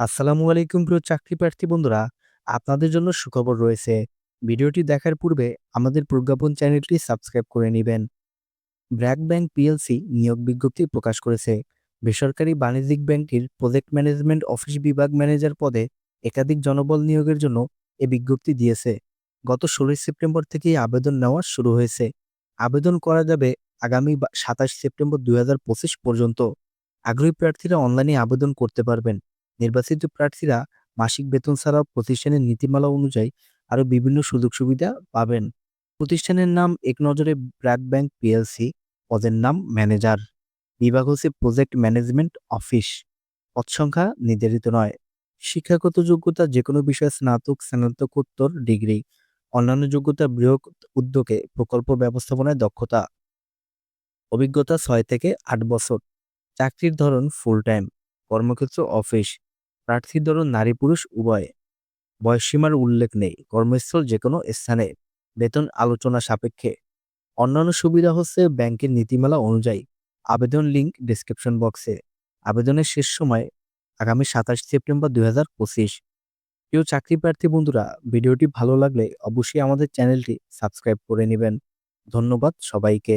আসসালামু আলাইকুম প্রিয় চাকরি প্রার্থী বন্ধুরা, আপনাদের জন্য সুখবর রয়েছে। ভিডিওটি দেখার পূর্বে আমাদের প্রজ্ঞাপন চ্যানেলটি সাবস্ক্রাইব করে নেবেন। ব্র্যাক ব্যাংক পিএলসি নিয়োগ বিজ্ঞপ্তি প্রকাশ করেছে। বেসরকারি বাণিজ্যিক ব্যাংকটির প্রজেক্ট ম্যানেজমেন্ট অফিস বিভাগ ম্যানেজার পদে একাধিক জনবল নিয়োগের জন্য এ বিজ্ঞপ্তি দিয়েছে। গত ষোলোই সেপ্টেম্বর থেকেই আবেদন নেওয়া শুরু হয়েছে। আবেদন করা যাবে আগামী সাতাশ সেপ্টেম্বর দুই হাজার পঁচিশ পর্যন্ত। আগ্রহী প্রার্থীরা অনলাইনে আবেদন করতে পারবেন। নির্বাচিত প্রার্থীরা মাসিক বেতন ছাড়াও প্রতিষ্ঠানের নীতিমালা অনুযায়ী আরও বিভিন্ন সুযোগ সুবিধা পাবেন। প্রতিষ্ঠানের নাম এক নজরে ব্র্যাক ব্যাংক পিএলসি, পদের নাম ম্যানেজার। বিভাগ হচ্ছে প্রজেক্ট ম্যানেজমেন্ট অফিস। পদ সংখ্যা নির্ধারিত নয়। শিক্ষাগত যোগ্যতা যে কোনো বিষয়ে স্নাতক, স্নাতকোত্তর ডিগ্রি, অন্যান্য যোগ্যতা বৃহৎ উদ্যোগে প্রকল্প ব্যবস্থাপনায় দক্ষতা। অভিজ্ঞতা ছয় থেকে আট বছর। চাকরির ধরন ফুল টাইম কর্মক্ষেত্র অফিস প্রার্থীর ধরন নারী পুরুষ, উভয়। বয়সসীমার উল্লেখ নেই, কর্মস্থল যে কোনো স্থানে। বেতন আলোচনা সাপেক্ষে। অন্যান্য সুবিধা হচ্ছে ব্যাংকের নীতিমালা অনুযায়ী আবেদন লিঙ্ক ডিসক্রিপশন বক্সে। আবেদনের শেষ সময় আগামী সাতাশ সেপ্টেম্বর দুই হাজার পঁচিশ। প্রিয় চাকরি প্রার্থী বন্ধুরা, ভিডিওটি ভালো লাগলে অবশ্যই আমাদের চ্যানেলটি সাবস্ক্রাইব করে নেবেন। ধন্যবাদ সবাইকে।